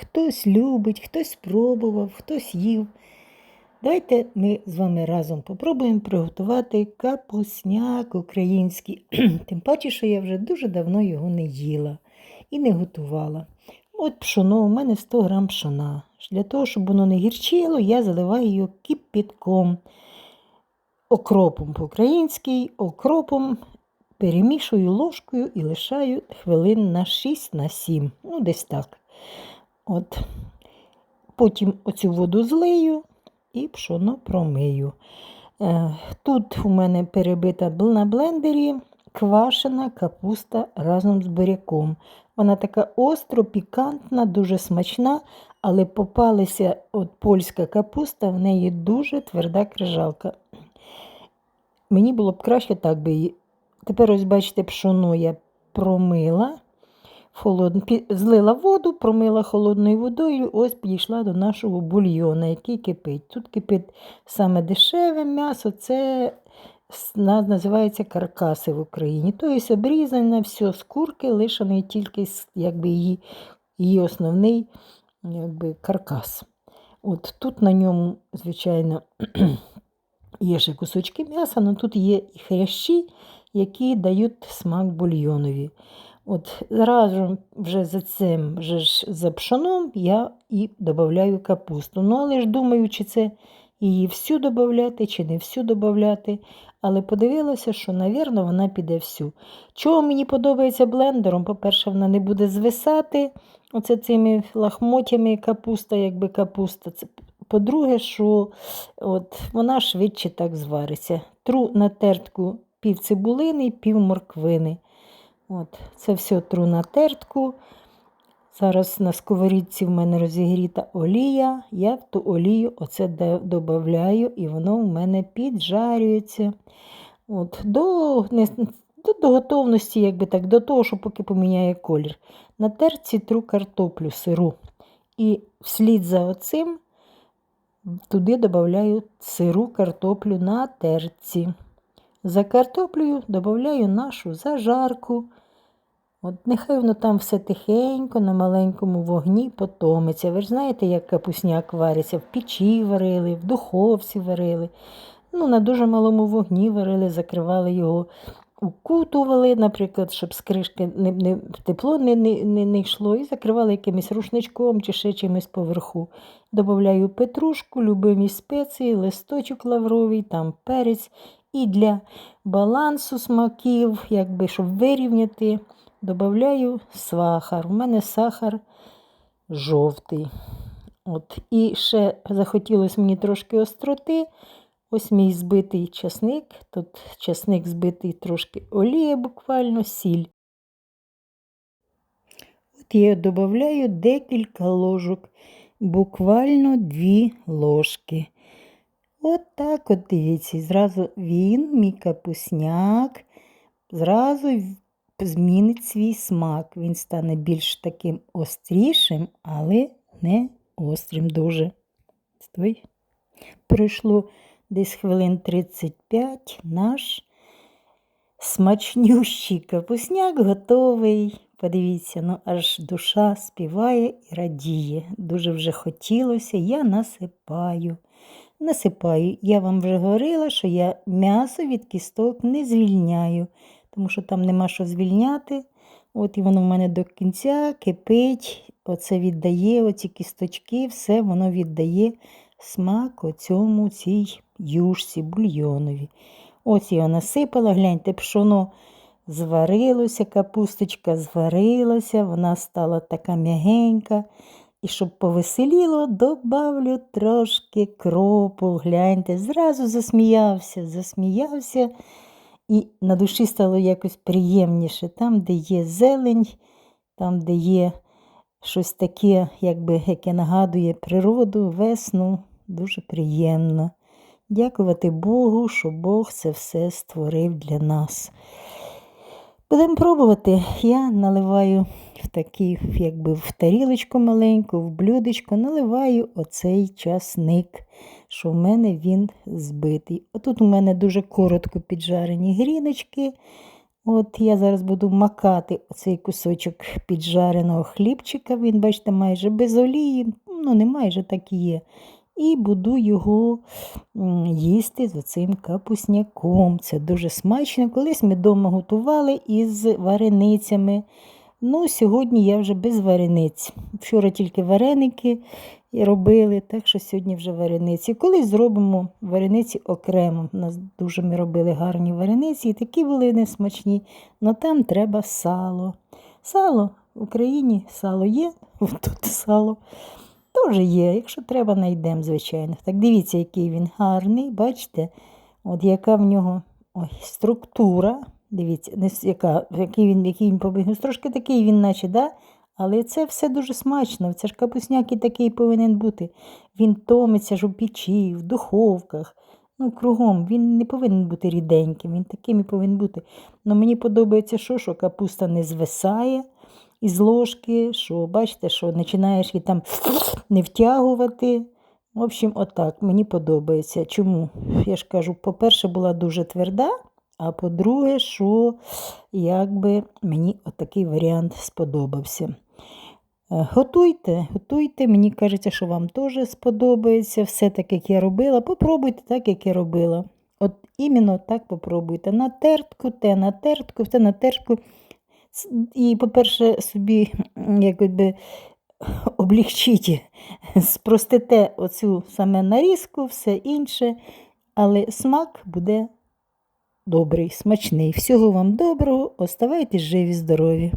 Хтось любить, хтось спробував, хтось їв. Давайте ми з вами разом попробуємо приготувати капусняк український. Тим паче, що я вже дуже давно його не їла і не готувала. От пшоно, у мене 100 грам пшона. Для того, щоб воно не гірчило, я заливаю його кипятком, окропом по-українськи, окропом перемішую ложкою і лишаю хвилин на 6 на 7. Ну, десь так. От. Потім оцю воду злию і пшоно промию. Е, Тут у мене перебита на блендері квашена капуста разом з буряком. Вона така остро, пікантна, дуже смачна, але попалася от польська капуста, в неї дуже тверда крижалка. Мені було б краще так би її. Тепер ось бачите, пшоно я промила, в злила воду, промила холодною водою, ось підійшла до нашого бульйона, який кипить. Тут кипить саме дешеве м'ясо, це називається каркаси в Україні. Тобто обрізане все з курки, лишений тільки якби, її, її основний якби, каркас. От тут на ньому, звичайно, є ще кусочки м'яса, але тут є і хрящі, які дають смак бульйонові. От разом вже за цим вже ж за пшоном я і додаю капусту. Ну, але ж думаю, чи це її всю додати, чи не всю додати. Але подивилася, що, навірно, вона піде всю. Чого мені подобається блендером? По-перше, вона не буде звисати оце цими лахмотями капуста, якби капуста. По-друге, що от, вона швидше так звариться. Тру на тертку пів цибулини, пів морквини. От, це все тру на тертку. Зараз на сковорідці в мене розігріта олія. Я в ту олію оце додаю, і воно в мене піджарюється. От, до, не, до, готовності, якби так, до того, що поки поміняє колір. На терці тру картоплю сиру. І вслід за оцим туди додаю сиру картоплю на терці. За картоплею додаю нашу зажарку. От нехай воно там все тихенько, на маленькому вогні потомиться. Ви ж знаєте, як капусняк вариться, в печі варили, в духовці варили. Ну, на дуже малому вогні варили, закривали його, укутували, наприклад, щоб з кришки не, не, тепло не, не, не, йшло, і закривали якимось рушничком чи ще чимось поверху. Добавляю петрушку, любимі спеції, листочок лавровий, там перець. І для балансу смаків, якби, щоб вирівняти, додаю сахар. У мене сахар жовтий. От. І ще захотілося мені трошки остроти. Ось мій збитий часник. Тут часник збитий трошки олія, буквально сіль. От я додаю декілька ложок, буквально дві ложки. От так от дивіться, зразу він, мій капусняк, зразу змінить свій смак. Він стане більш таким острішим, але не острим дуже. Стой. Пройшло десь хвилин 35 наш смачнющий капусняк готовий. Подивіться, ну аж душа співає і радіє. Дуже вже хотілося, я насипаю. Насипаю. Я вам вже говорила, що я м'ясо від кісток не звільняю, тому що там нема що звільняти. От і воно в мене до кінця кипить, оце віддає, оці кісточки, все воно віддає смак оцьому цій юшці, бульйонові. Ось я насипала, гляньте, пшоно зварилося, капусточка зварилася, вона стала така м'ягенька. І щоб повеселіло, добавлю трошки кропу, гляньте, зразу засміявся, засміявся, і на душі стало якось приємніше. Там, де є зелень, там, де є щось таке, якби, яке нагадує природу, весну, дуже приємно. Дякувати Богу, що Бог це все створив для нас. Будемо пробувати. Я наливаю в такий, якби в тарілочку маленьку, в блюдечко, наливаю оцей часник, що в мене він збитий. Отут у мене дуже коротко піджарені гріночки. От я зараз буду макати цей кусочок піджареного хлібчика. Він, бачите, майже без олії, ну не майже так і є. І буду його їсти з оцим капусняком. Це дуже смачно. Колись ми вдома готували із вареницями. Ну, сьогодні я вже без варениць. Вчора тільки вареники робили, так що сьогодні вже варениці. Колись зробимо варениці окремо. У нас дуже ми робили гарні варениці, і такі були несмачні. але там треба сало. Сало в Україні сало є, тут сало теж є. Якщо треба, знайдемо, звичайно. Так дивіться, який він гарний, бачите, от яка в нього ой, структура. Дивіться, не яка, який він, який він повинен. Ну, Трошки такий він, наче, да? але це все дуже смачно. Це ж капусняк і такий повинен бути. Він томиться ж у печі, в духовках. Ну, кругом. Він не повинен бути ріденьким, він таким і повинен бути. Ну, мені подобається, що, що капуста не звисає із ложки, що бачите, що починаєш її там не втягувати. В общем, отак, мені подобається. Чому? Я ж кажу, по-перше, була дуже тверда, а по-друге, що якби мені отакий варіант сподобався. Е, Готуйте, готуйте, мені кажеться, що вам теж сподобається все так, як я робила. Попробуйте так, як я робила. От іменно так попробуйте. На тертку, те на тертку, те на тертку. І, по-перше, собі якби облегчіть, спростите оцю саме нарізку, все інше, але смак буде добрий, смачний. Всього вам доброго, оставайтесь живі, здорові.